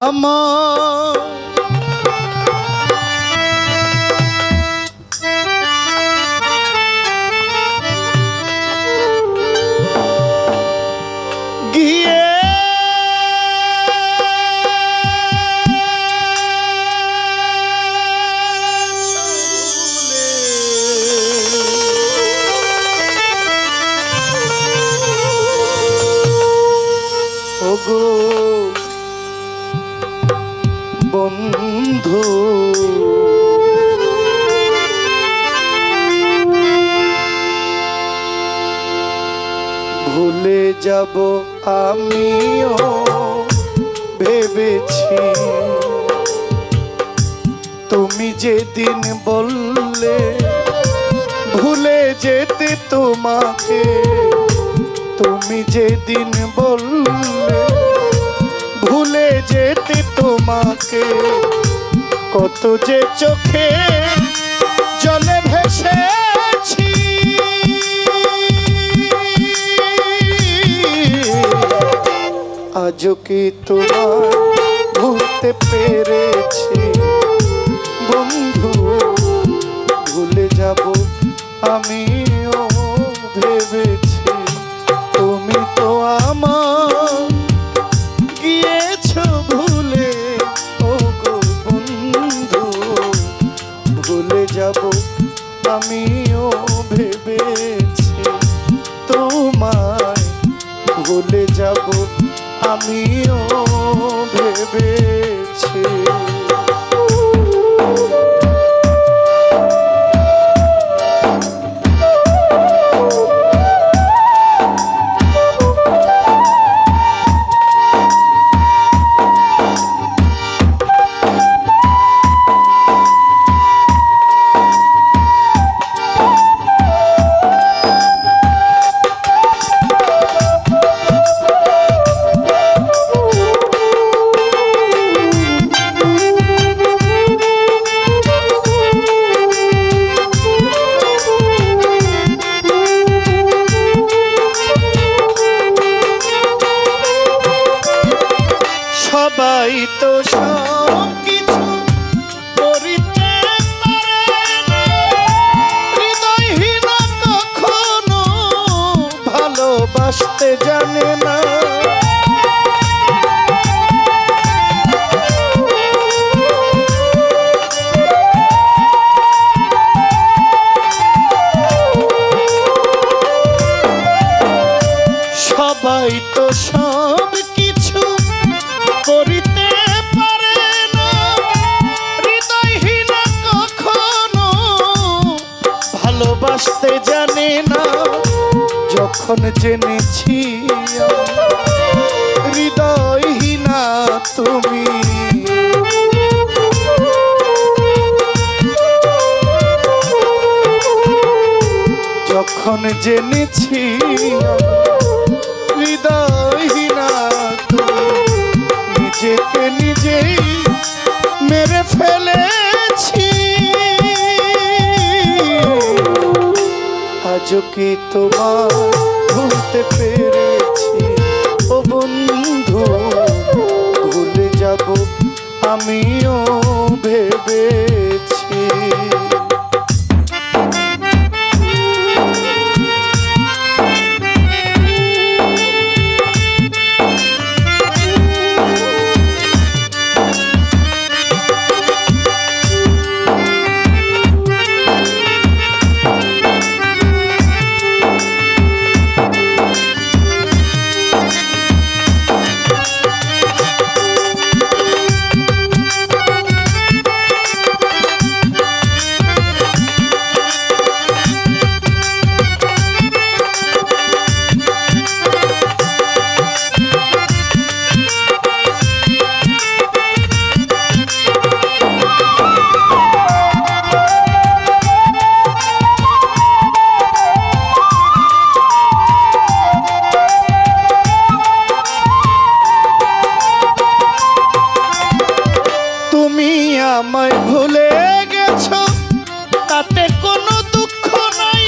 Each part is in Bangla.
আমার ভুলে যাব আমিও ভেবেছি। তুমি যেদিন বললে ভুলে যেতে তোমাকে, তুমি যেদিন বললে ভুলে যেতে তোমাকে, কত যে চোখে জলে ভেসেছি আজও কি তোমার ভুলতে পেরেছি। বন্ধু ভুলে যাব আমিও ভেবেছি। আমিও সবাই তো সব কিছু ভালোবাসতে জানে না। যখন জেনেছি হৃদয়হীনা তুমি। যখন জেনেছি হৃদয়হীনা তুমি, নিজেকে নিজেই মেরে ফেলেছি। আজও কি তোমার ভুলতে পেরেছি যাব আমিও ভেবেছি। আমায় ভুলে গেছো, তাতে কোনো দুঃখ নাই।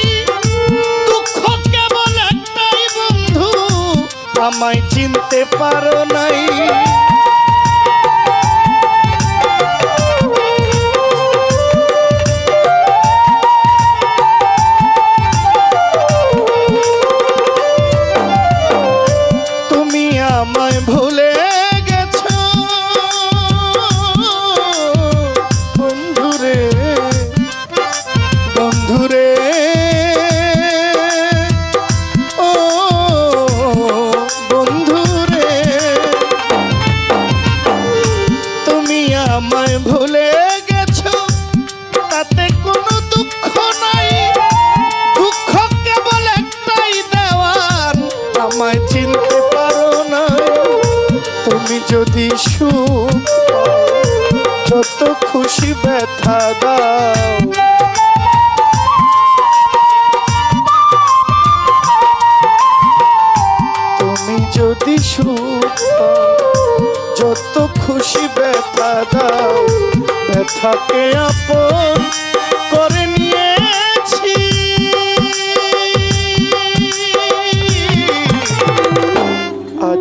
দুঃখ কেবল একটাই বন্ধু, আমায় চিনতে পারো নাই। আমায় চিনতে পারো না। তুমি যদি সুখ যত খুশি ব্যথা দাও। তুমি যদি সুখ যত খুশি ব্যথা দাও। ব্যথাকে আপন করে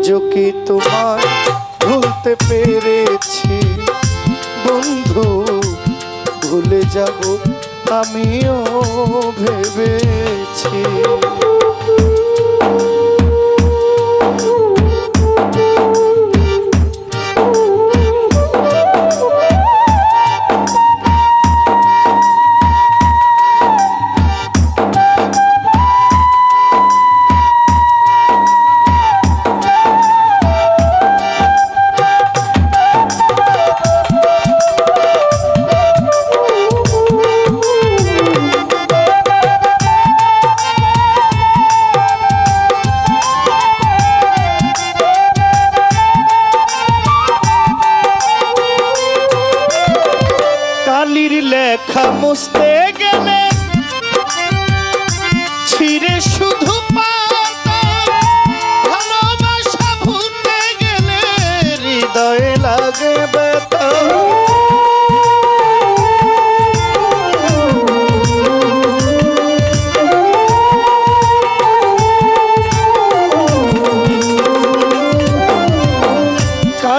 কি তোমার ভুলতে পেরেছি? বন্ধু ভুলে যাব আমিও ভেবেছি।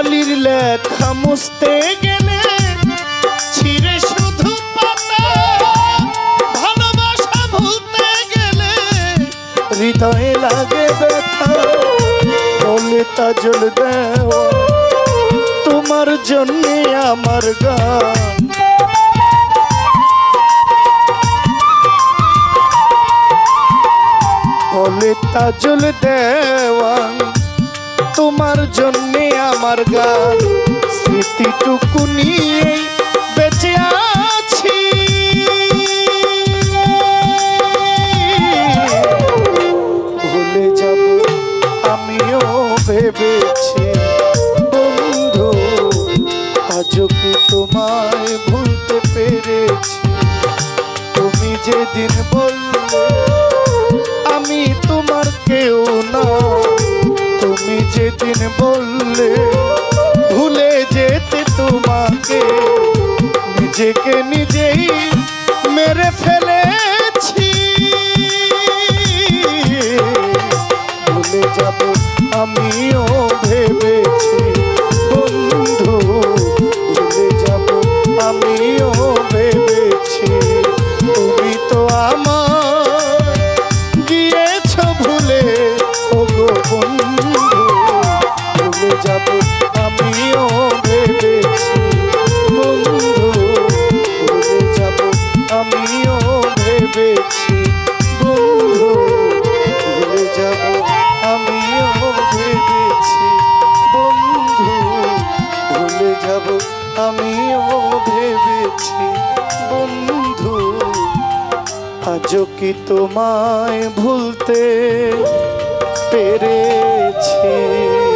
কালির লেখা মুছতে গেলে ছিঁড়ে শুধু পাতা, ভালোবাসা ভুলতে গেলে হৃদয়ে লাগে ব্যথা। বলে জল দেওয়া তোমার জন্যে আমার গান। বলে তাজল দেওয়ান তোমার জন্যে আমার গান। স্মৃতিটুকু নিয়ে বেঁচে আছি। ভুলে যাব, আমিও ভেবেছি। বন্ধু, আজও কি তোমায় ভুলতে পেরেছি? তুমি যেদিন বললে বললে ভুলে যেতে তোমাকে। নিজেকে নিজেই মেরে ফেলেছি। ভুলে যাব আমিও ভেবেছি। বন্ধু, ভুলে যাব আমিও যাব, আমিও ভেবেছি। বন্ধু, ভুলে আমিও ভেবেছি। বন্ধু, ভুলে যাব, আমিও ভেবেছি। বন্ধু, ভুলে আমিও ভেবেছি। বন্ধু, আজও কি তোমায় ভুলতে পেরেছি?